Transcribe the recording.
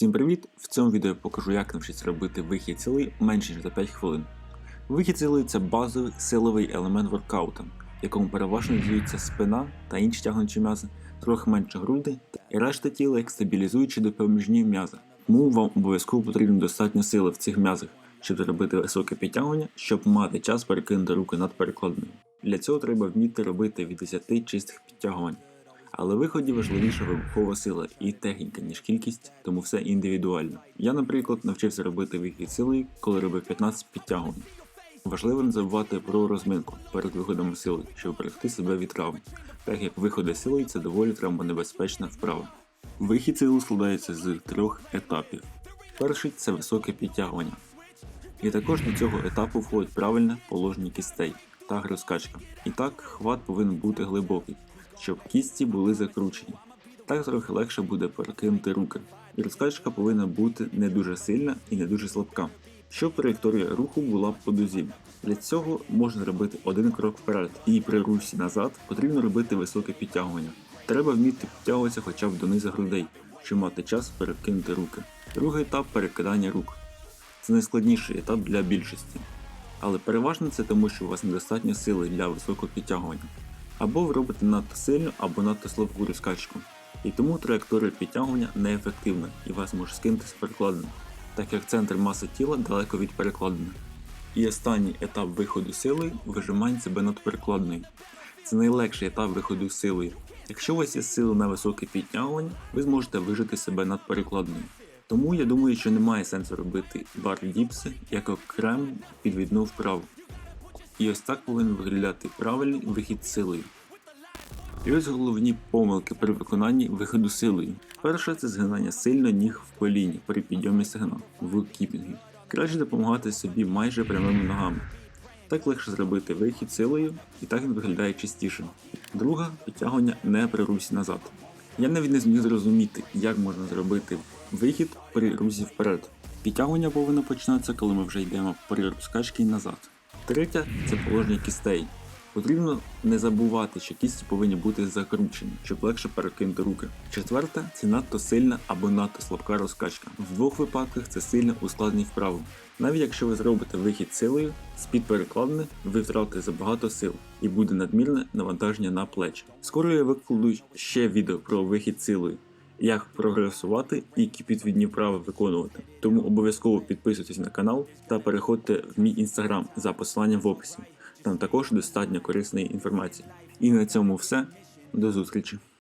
Всім привіт! В цьому відео я покажу, як навчитися робити вихід сили менше ніж за 5 хвилин. Вихід сили це базовий силовий елемент воркаута, в якому переважно діються спина та інші тягнучі м'язи, трохи менше груди і решта тіла як стабілізуючі допоміжні м'язи. Тому вам обов'язково потрібно достатньо сили в цих м'язах, щоб зробити високе підтягування, щоб мати час перекинути руки над перекладною. Для цього треба вміти робити від 10 чистих підтягувань. Але виході важливіша вибухова сила і техніка, ніж кількість, тому все індивідуально. Я, наприклад, навчився робити вихід силою, коли робив 15 підтягувань. Важливо не забувати про розминку перед виходом сили, щоб берегти себе від травм, так як виходи силою це доволі травмонебезпечна вправа. Вихід сили складається з трьох етапів. Перший це високе підтягування. І також до цього етапу входить правильне положення кістей та розкачка. І так, хват повинен бути глибокий, щоб кісті були закручені. Так трохи легше буде перекинути руки. І розкачка повинна бути не дуже сильна і не дуже слабка, щоб траєкторія руху була по дузі. Для цього можна робити один крок вперед, і при русі назад потрібно робити високе підтягування. Треба вміти підтягуватися хоча б донизу грудей, щоб мати час перекинути руки. Другий етап перекидання рук. Це найскладніший етап для більшості. Але переважно це тому, що у вас недостатньо сили для високого підтягування. Або ви робите надто сильну, або надто слабку розкачку. І тому траєкторія підтягування неефективна і вас може скинути з перекладини, так як центр маси тіла далеко від перекладини. І останній етап виходу силою вижимання себе над перекладною. Це найлегший етап виходу силою. Якщо у вас є сили на високе підтягування, ви зможете вижити себе над перекладною. Тому я думаю, що немає сенсу робити бар діпси як окрему підвідну вправу. І ось так повинен виглядати правильний вихід силою. І ось головні помилки при виконанні виходу силою. Перше це згинання сильно ніг в коліні при підйомі стегна в кіпінгі. Краще допомагати собі майже прямими ногами. Так легше зробити вихід силою, і так він виглядає чистіше. Друга підтягування не при русі назад. Я навіть не зміг зрозуміти, як можна зробити вихід при русі вперед. Підтягування повинно починатися, коли ми вже йдемо при розкачці назад. Третє це положення кістей. Потрібно не забувати, що кісті повинні бути закручені, щоб легше перекинути руки. Четверте це надто сильна або надто слабка розкачка. В двох випадках це сильно ускладнить вправу. Навіть якщо ви зробите вихід силою, з-під перекладини ви втратите забагато сил і буде надмірне навантаження на плечі. Скоро я викладу ще відео про вихід силою, як прогресувати і які підвідні вправи виконувати. Тому обов'язково підписуйтесь на канал та переходьте в мій інстаграм за посиланням в описі. Там також достатньо корисної інформації. І на цьому все. До зустрічі!